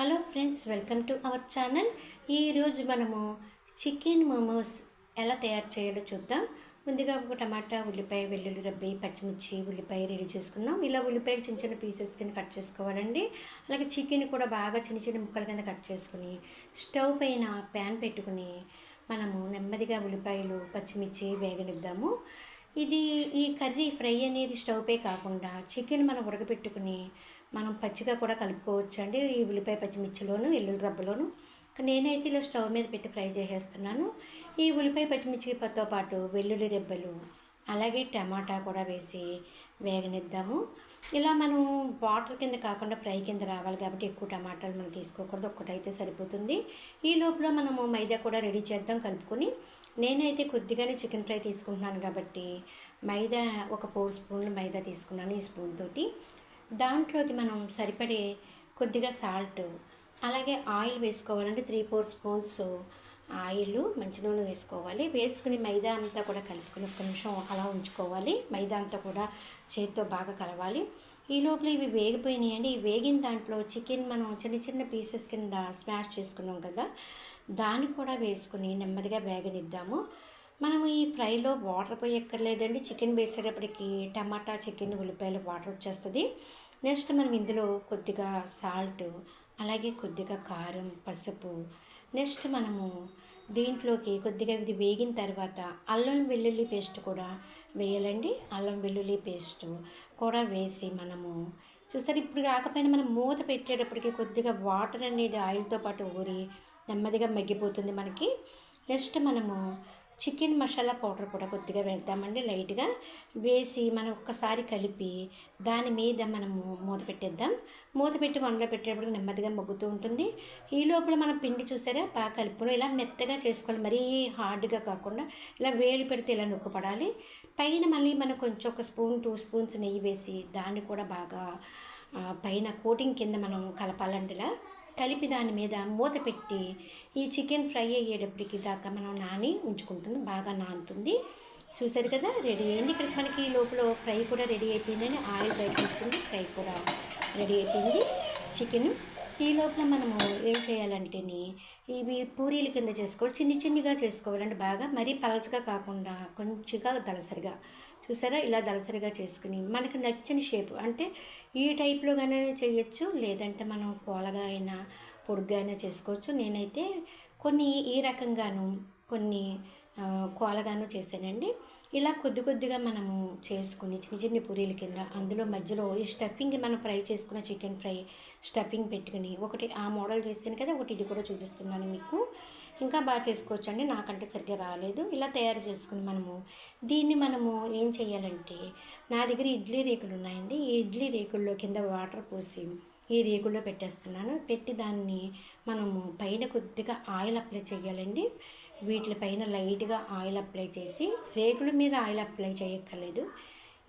Hello friends welcome to our channel. ఈరోజు మనము chicken momos ఎలా తయారు చేయాలో చూద్దాం. ముందుగా ఒక టమాటా ఉల్లిపాయ వెల్లుల్లి రబ్బి పచ్చిమిర్చి ఉల్లిపాయ రెడీ చేసుకుందాం. ఇలా ఉల్లిపాయలు చిన్న చిన్న పీసెస్ కింద కట్ చేసుకోవాలండి. అలాగే చికెన్ కూడా బాగా చిన్న చిన్న ముక్కల కింద కట్ చేసుకుని స్టవ్ పైన ప్యాన్ పెట్టుకుని మనము నెమ్మదిగా ఉల్లిపాయలు పచ్చిమిర్చి వేగనిద్దాము. ఇది ఈ కర్రీ ఫ్రై అనేది స్టవ్పే కాకుండా చికెన్ మనం ఉడకబెట్టుకుని మనం పచ్చిగా కూడా కలుపుకోవచ్చు అండి ఈ ఉల్లిపాయ పచ్చిమిర్చిలోను ఎల్లుల్లి రబ్బలోను. నేనైతే ఇలా స్టవ్ మీద పెట్టి ఫ్రై చేసేస్తున్నాను. ఈ ఉల్లిపాయ పచ్చిమిర్చితో పాటు వెల్లుల్లి రెబ్బలు అలాగే టమాటా కూడా వేసి వేగనిద్దాము. ఇలా మనం వాటర్ కింద కాకుండా ఫ్రై కింద రావాలి కాబట్టి ఎక్కువ టమాటాలు మనం తీసుకోకూడదు. ఒక్కటైతే సరిపోతుంది. ఈ లోపల మనము మైదా కూడా రెడీ చేద్దాం కలుపుకొని. నేనైతే కొద్దిగానే చికెన్ ఫ్రై తీసుకుంటున్నాను కాబట్టి మైదా ఒక ఫోర్ స్పూన్లు మైదా తీసుకున్నాను ఈ స్పూన్ తోటి. దాంట్లోకి మనం సరిపడే కొద్దిగా సాల్ట్ అలాగే ఆయిల్ వేసుకోవాలంటే త్రీ ఫోర్ స్పూన్స్ ఆయిల్ మంచి నూనె వేసుకోవాలి. వేసుకుని మైదా అంతా కూడా కలుపుకుని ఒక్క నిమిషం అలా ఉంచుకోవాలి. మైదా అంతా కూడా చేతితో బాగా కలవాలి. ఈ లోపల ఇవి వేగిపోయినాయండి. ఈ వేగిన దాంట్లో చికెన్ మనం చిన్న చిన్న పీసెస్ కింద స్మాష్ చేసుకున్నాం కదా దాన్ని కూడా వేసుకుని నెమ్మదిగా వేగనిద్దాము. మనము ఈ ఫ్రైలో వాటర్ పోయక్కర్లేదండి. చికెన్ వేసేటప్పటికి టమాటా చికెన్ ఉల్లిపాయలు వాటర్ వచ్చేస్తుంది. నెక్స్ట్ మనం ఇందులో కొద్దిగా సాల్ట్ అలాగే కొద్దిగా కారం పసుపు నెక్స్ట్ మనము దీంట్లోకి కొద్దిగా ఇది వేగిన తర్వాత అల్లం వెల్లుల్లి పేస్ట్ కూడా వేయాలండి. అల్లం వెల్లుల్లి పేస్ట్ కూడా వేసి మనము చూస్తారు ఇప్పుడు కాకపోయినా మనం మూత పెట్టేటప్పటికి కొద్దిగా వాటర్ అనేది ఆయిల్తో పాటు ఊరి నెమ్మదిగా మగ్గిపోతుంది మనకి. నెక్స్ట్ మనము చికెన్ మసాలా పౌడర్ కూడా కొద్దిగా వేద్దామండి లైట్గా. వేసి మనం ఒక్కసారి కలిపి దాని మీద మనము మూత పెట్టేద్దాం. మూత పెట్టి వండలో పెట్టేటప్పుడు నెమ్మదిగా మొగ్గుతూ ఉంటుంది. ఈ లోపల మనం పిండి చూసారా? బాగా కలుపుకుని ఇలా మెత్తగా చేసుకోవాలి. మరీ హార్డ్గా కాకుండా ఇలా వేలు పెడితే ఇలా నొక్కపడాలి. పైన మళ్ళీ మనం కొంచెం ఒక స్పూన్ టూ స్పూన్స్ నెయ్యి వేసి దాన్ని కూడా బాగా పైన కోటింగ్ కింద మనం కలపాలండి ఇలా. కలిపి దాని మీద మూత పెట్టి ఈ చికెన్ ఫ్రై అయ్యేటప్పటికి దాకా మనం నాని ఉంచుకుంటుంది. బాగా నానుతుంది. చూసారు కదా రెడీ అయింది. ఇక్కడ మనకి లోపల ఫ్రై కూడా రెడీ అయిపోయిందని ఆయిల్ బయట వచ్చింది. ఫ్రై కూడా రెడీ అయిపోయింది. చికెన్ ఈ లోపల మనము ఏం చేయాలంటేని ఇవి పూరీల కింద చేసుకోవాలి. చిన్ని చిన్నిగా చేసుకోవాలంటే బాగా. మరీ పలచగా కాకుండా కొంచెంగా తలసరిగా చూసారా? ఇలా దళసరిగా చేసుకుని మనకు నచ్చిన షేప్ అంటే ఈ టైప్లోగానే చేయొచ్చు లేదంటే మనం కోలగా అయినా పొడుగ్గా అయినా చేసుకోవచ్చు. నేనైతే కొన్ని ఈ రకంగాను కొన్ని కోలగాను చేశానండి. ఇలా కొద్ది కొద్దిగా మనము చేసుకుని చిన్న చిన్న పూరీల కింద అందులో మధ్యలో ఈ స్టఫింగ్ మనం ఫ్రై చేసుకున్న చికెన్ ఫ్రై స్టఫింగ్ పెట్టుకుని ఒకటి ఆ మోడల్ చేశాను కదా ఒకటి ఇది కూడా చూపిస్తున్నాను మీకు. ఇంకా బాగా చేసుకోవచ్చు అండి నాకంటే సరిగ్గా రాలేదు. ఇలా తయారు చేసుకుని మనము దీన్ని మనము ఏం చేయాలంటే నా దగ్గర ఇడ్లీ రేకులు ఉన్నాయండి. ఈ ఇడ్లీ రేకుల్లో కింద వాటర్ పోసి ఈ రేకుల్లో పెట్టేస్తున్నాను. పెట్టి దాన్ని మనము పైన కొద్దిగా ఆయిల్ అప్లై చేయాలండి. వీటి పైన లైట్గా ఆయిల్ అప్లై చేసి రేకుల మీద ఆయిల్ అప్లై చేయక్కర్లేదు.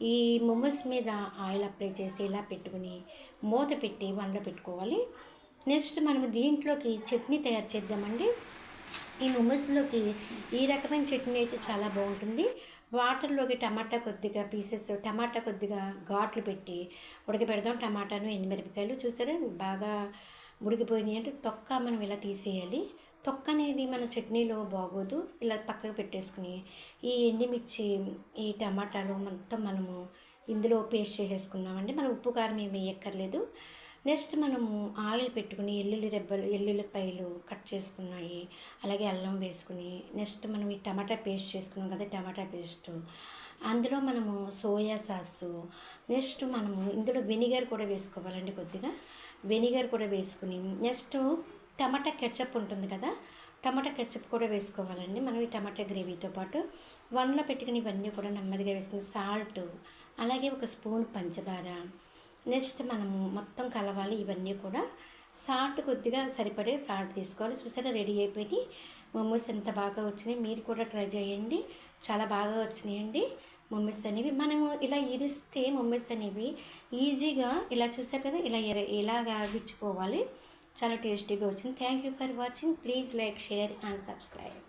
ఈ మొమోస్ మీద ఆయిల్ అప్లై చేసి ఇలా పెట్టుకుని మూత పెట్టి వండలో పెట్టుకోవాలి నెక్స్ట్ మనం దీంట్లోకి చట్నీ తయారు చేద్దామండి. ఈ మొమోస్లోకి ఈ రకమైన చట్నీ అయితే చాలా బాగుంటుంది. వాటర్లోకి టమాటా కొద్దిగా పీసెస్ టమాటా కొద్దిగా ఘాట్లు పెట్టి ఉడకబెడదాం. టమాటాను ఎండుమిరపకాయలు చూసారా? బాగా ఉడికిపోయినాయి అంటే తొక్క మనం ఇలా తీసేయాలి. తొక్క అనేది మన చట్నీలో బాగోదు. ఇలా పక్కకు పెట్టేసుకుని ఈ ఎండిమిర్చి ఈ టమాటాలు మొత్తం మనము ఇందులో పేస్ట్ చేసేసుకుందామండి. మనం ఉప్పు కారం ఏమి వేయక్కర్లేదు. నెక్స్ట్ మనము ఆయిల్ పెట్టుకుని ఎల్లుల్లి రెబ్బలు ఎల్లుల్లిపాయలు కట్ చేసుకున్నాయి. అలాగే అల్లం వేసుకుని నెక్స్ట్ మనం ఈ టమాటా పేస్ట్ చేసుకున్నాం కదా టమాటా పేస్ట్. అందులో మనము సోయా సాసు. నెక్స్ట్ మనము ఇందులో వెనిగర్ కూడా వేసుకోవాలండి కొద్దిగా. వెనిగర్ కూడా వేసుకుని నెక్స్ట్ టమాటా కెచప్ ఉంటుంది కదా టమాటా కెచ్చప్ కూడా వేసుకోవాలండి. మనం ఈ టమాటా గ్రేవీతో పాటు వన్లో పెట్టుకుని ఇవన్నీ కూడా నెమ్మదిగా వేసుకుని సాల్ట్ అలాగే ఒక స్పూన్ పంచదార నెక్స్ట్ మనము మొత్తం కలవాలి ఇవన్నీ కూడా. సాల్ట్ కొద్దిగా సరిపడే సాల్ట్ తీసుకోవాలి. చూసారా రెడీ అయిపోయి మమ్మీస్ ఎంత బాగా వచ్చినాయి మీరు కూడా ట్రై చేయండి. చాలా బాగా వచ్చినాయండి మమ్మీస్ అనేవి. మనము ఇలా ఇరిస్తే మమ్మీస్ అనేవి ఈజీగా ఇలా చూసారు కదా ఇలా ఇలాగా విచ్చిపోవాలి. చాలా టేస్టీగా వచ్చింది. Thank you for watching please like share and subscribe